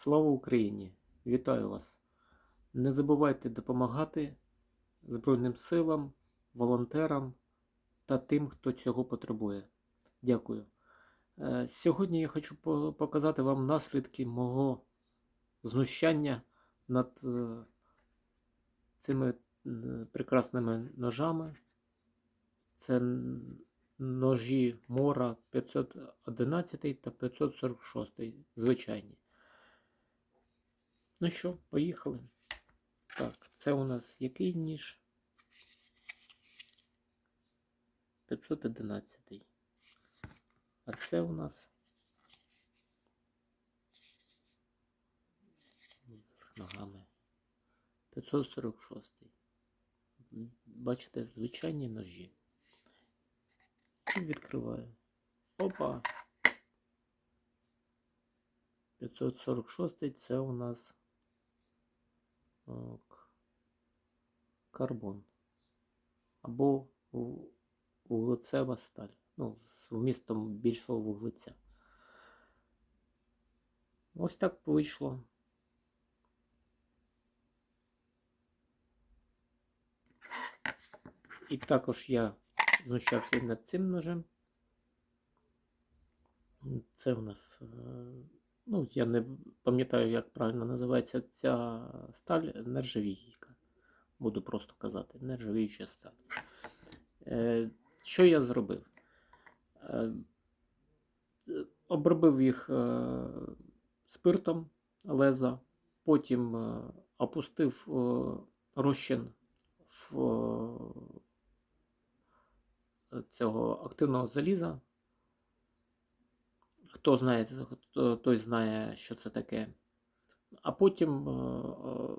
Слава Україні! Вітаю вас! Не забувайте допомагати Збройним силам, волонтерам та тим, хто цього потребує. Дякую. Е, Сьогодні я хочу показати вам наслідки мого знущання над е, цими е, прекрасними ножами. Це ножі Мора 511 та 546, звичайні. Ну що, поїхали. Так, це у нас який ніж? 511. А це у нас ногами. 546. Бачите, звичайні ножі. І відкриваю. Опа! 546 це у нас карбон. Або вуглецева сталь. Ну, з вмістом більшого вуглеця. Ось так вийшло. І також я знущався над цим ножем. Це у нас, е, ну, я не пам'ятаю, як правильно називається ця сталь нержавійка. Буду просто казати, нержавіюча сталь. Е, Що я зробив? Е, Обробив їх е, спиртом леза, потім е, опустив е, розчин в е, цього активного заліза. Хто знає, хто- той знає, що це таке. А потім е, е,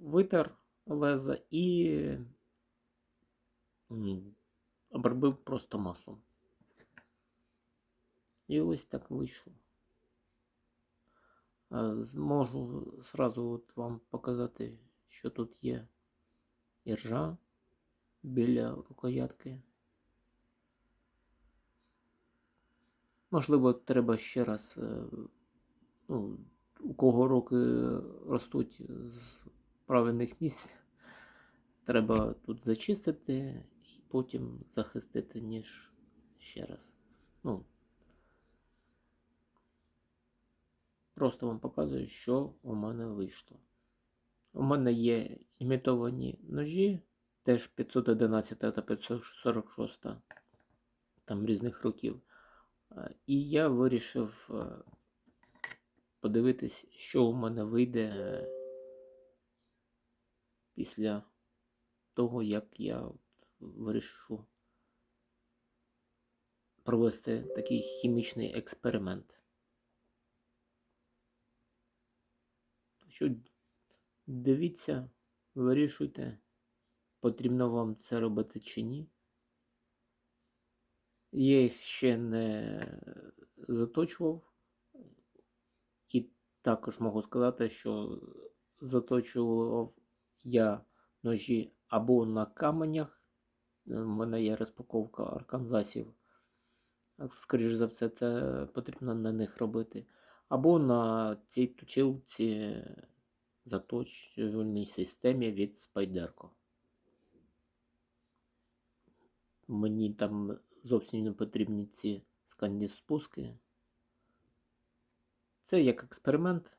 витер леза і обробив просто маслом. І ось так вийшло. Е, Зможу зразу от вам показати, що тут є іржа біля рукоятки. Можливо, треба ще раз, е, ну, у кого руки ростуть з правильних місць, треба тут зачистити і потім захистити ніж ще раз. Ну, просто вам показую, що у мене вийшло. У мене є імітовані ножі, теж 511 та 546, там різних років. Е, І я вирішив е, подивитись, що у мене вийде е, після того, як я вирішу провести такий хімічний експеримент. Що дивіться, вирішуйте, потрібно вам це робити чи ні. Я їх ще не заточував. І також можу сказати, що заточував я ножі або на каменях. У мене є розпаковка арканзасів. Скоріш за все, це потрібно на них робити. Або на цій точилці заточувальній системі від Spyderco. Мені там зовсім не потрібні ці сканні спуски. Це як експеримент.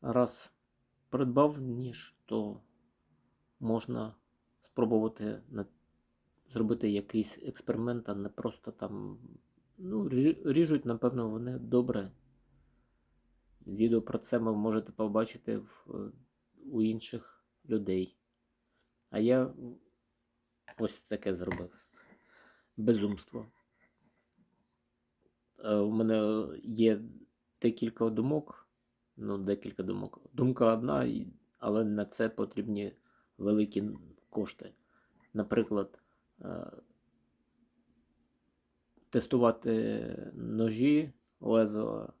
Раз придбав ніж, то можна спробувати зробити якийсь експеримент, а не просто там. Ну, ріжуть, напевно, вони добре. Відео про це ви можете побачити в, у інших людей. А я ось таке зробив. Безумство. Е, У мене є декілька думок. Ну, декілька думок. Думка одна, але на це потрібні великі кошти. Наприклад, е, тестувати ножі, лезо,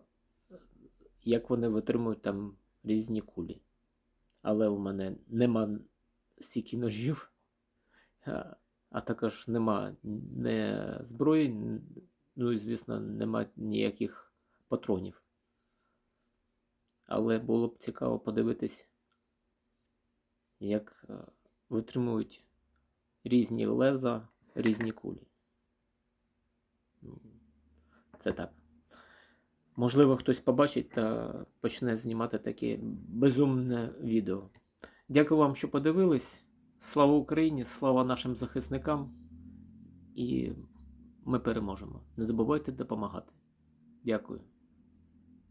як вони витримують там різні кулі. Але у мене нема стільки ножів, а- а також нема не зброї, ну і, звісно, нема ніяких патронів. Але було б цікаво подивитись, як е, витримують різні леза, різні кулі. Ну, Це так. Можливо, хтось побачить та почне знімати таке безумне відео. Дякую вам, що подивились. Слава Україні, слава нашим захисникам. І ми переможемо. Не забувайте допомагати. Дякую.